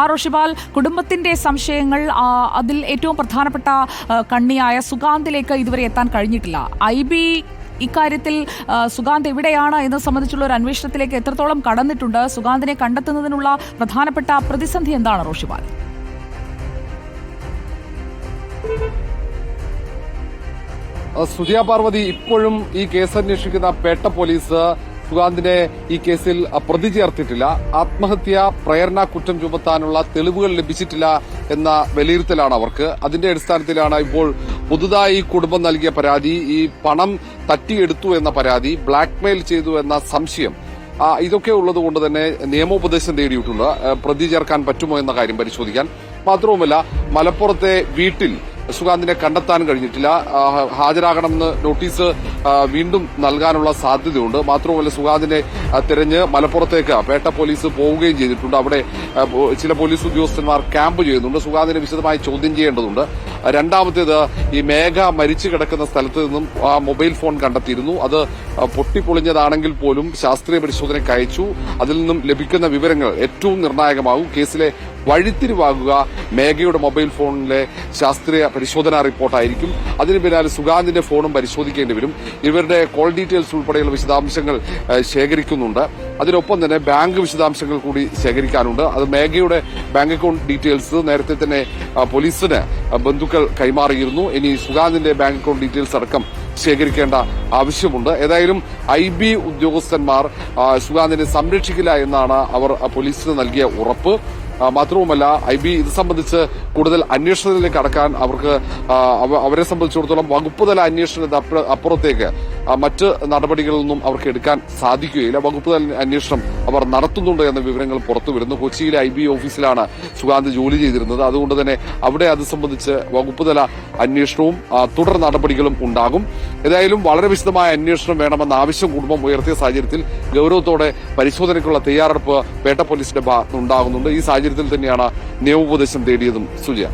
ആ റോഷിബാൽ കുടുംബത്തിന്റെ സംശയങ്ങൾ അതിൽ ഏറ്റവും പ്രധാനപ്പെട്ട കണ്ണിയായ സുഗാന്തിലേക്ക് ഇതുവരെ എത്താൻ കഴിഞ്ഞിട്ടില്ല. ഐ ബി ഇക്കാര്യത്തിൽ സുഗാന്ത് എവിടെയാണ് എന്നത് സംബന്ധിച്ചുള്ള ഒരു അന്വേഷണത്തിലേക്ക് എത്രത്തോളം കടന്നിട്ടുണ്ട്? സുഗാന്തിനെ കണ്ടെത്തുന്നതിനുള്ള പ്രധാനപ്പെട്ട പ്രതിസന്ധി എന്താണ് റോഷിബാൽ സുധിയ പാർവതി ഇപ്പോഴും ഈ കേസ് അന്വേഷിക്കുന്ന പേട്ട പോലീസ് സുഗാന്തിനെ ഈ കേസിൽ പ്രതി ചേർത്തിട്ടില്ല. ആത്മഹത്യ പ്രേരണ കുറ്റം ചുമത്താനുള്ള തെളിവുകൾ ലഭിച്ചിട്ടില്ല എന്ന വിലയിരുത്തലാണ് അവർക്ക്. അതിന്റെ അടിസ്ഥാനത്തിലാണ് ഇപ്പോൾ പുതുതായി കുടുംബം നൽകിയ പരാതി. ഈ പണം തട്ടിയെടുത്തു എന്ന പരാതി ബ്ലാക്ക്മെയിൽ ചെയ്തു എന്ന സംശയം. ഇതൊക്കെ ഉള്ളത് കൊണ്ട് തന്നെ നിയമോപദേശം തേടിയിട്ടുണ്ട്. പ്രതി ചേർക്കാൻ പറ്റുമോ എന്ന കാര്യം പരിശോധിക്കാൻ. മാത്രവുമല്ല മലപ്പുറത്തെ വീട്ടിൽ സുഗാന്തിനെ കണ്ടെത്താൻ കഴിഞ്ഞിട്ടില്ല. ഹാജരാകണമെന്ന് നോട്ടീസ് വീണ്ടും നൽകാനുള്ള സാധ്യതയുണ്ട്. മാത്രമല്ല സുഗാന്തിനെ തിരഞ്ഞ് മലപ്പുറത്തേക്ക് പേട്ട പോലീസ് പോവുകയും ചെയ്തിട്ടുണ്ട്. അവിടെ ചില പോലീസ് ഉദ്യോഗസ്ഥന്മാർ ക്യാമ്പ് ചെയ്യുന്നുണ്ട്. സുഗാന്തിനെ വിശദമായി ചോദ്യം ചെയ്യേണ്ടതുണ്ട്. രണ്ടാമത്തേത് ഈ മേഘ മരിച്ചു കിടക്കുന്ന സ്ഥലത്ത് നിന്നും ആ മൊബൈൽ ഫോൺ കണ്ടെത്തിയിരുന്നു. അത് പൊട്ടിപ്പൊളിഞ്ഞതാണെങ്കിൽ പോലും ശാസ്ത്രീയ പരിശോധനയ്ക്ക് അയച്ചു. അതിൽ നിന്നും ലഭിക്കുന്ന വിവരങ്ങൾ ഏറ്റവും നിർണായകമാകും. കേസിലെ വഴിത്തിരിവാകുക മേഘയുടെ മൊബൈൽ ഫോണിലെ ശാസ്ത്രീയ പരിശോധനാ റിപ്പോർട്ടായിരിക്കും. അതിന് പിന്നാലെ സുഗാന്തിന്റെ ഫോണും പരിശോധിക്കേണ്ടി വരും. ഇവരുടെ കോൾ ഡീറ്റെയിൽസ് ഉൾപ്പെടെയുള്ള വിശദാംശങ്ങൾ ശേഖരിക്കുന്നുണ്ട്. അതിനൊപ്പം തന്നെ ബാങ്ക് വിശദാംശങ്ങൾ കൂടി ശേഖരിക്കാനുണ്ട്. അത് മേഘയുടെ ബാങ്ക് അക്കൌണ്ട് ഡീറ്റെയിൽസ് നേരത്തെ തന്നെ പോലീസിന് ബന്ധുക്കൾ കൈമാറിയിരുന്നു. ഇനി സുഗാന്തിന്റെ ബാങ്ക് അക്കൌണ്ട് ഡീറ്റെയിൽസ് അടക്കം ശേഖരിക്കേണ്ട ആവശ്യമുണ്ട്. ഏതായാലും ഐ ബി ഉദ്യോഗസ്ഥന്മാർ സുഗാന്തിനെ സംരക്ഷിക്കില്ല എന്നാണ് അവർ പോലീസിന് നൽകിയ ഉറപ്പ്. മാത്രവുമല്ല ഐ ബി ഇത് സംബന്ധിച്ച് കൂടുതൽ അന്വേഷണത്തിലേക്ക് കടക്കാൻ അവർക്ക് അവരെ സംബന്ധിച്ചിടത്തോളം വകുപ്പ് തല അന്വേഷണത്തിന് അപ്പുറ- അപ്പുറത്തേക്ക് മറ്റ് നടപടികളൊന്നും അവർക്ക് എടുക്കാൻ സാധിക്കുകയില്ല. വകുപ്പ് തല അന്വേഷണം അവർ നടത്തുന്നുണ്ട് എന്ന വിവരങ്ങൾ പുറത്തു വരുന്നു. കൊച്ചിയിലെ ഐ ബി ഓഫീസിലാണ് സുഗാന്ത് ജോലി ചെയ്തിരുന്നത്. അതുകൊണ്ട് തന്നെ അവിടെ അത് സംബന്ധിച്ച് വകുപ്പ് തല അന്വേഷണവും തുടർ നടപടികളും ഉണ്ടാകും. ഏതായാലും വളരെ വിശദമായ അന്വേഷണം വേണമെന്ന ആവശ്യം കുടുംബം ഉയർത്തിയ സാഹചര്യത്തിൽ ഗൗരവത്തോടെ പരിശോധനയ്ക്കുള്ള തയ്യാറെടുപ്പ് പേട്ട പോലീസിന്റെ ഭാഗത്തുനിന്നുണ്ടാകുന്നുണ്ട്. ഈ സാഹചര്യത്തിൽ തന്നെയാണ് നിയമോപദേശം തേടിയതും. സുജയ.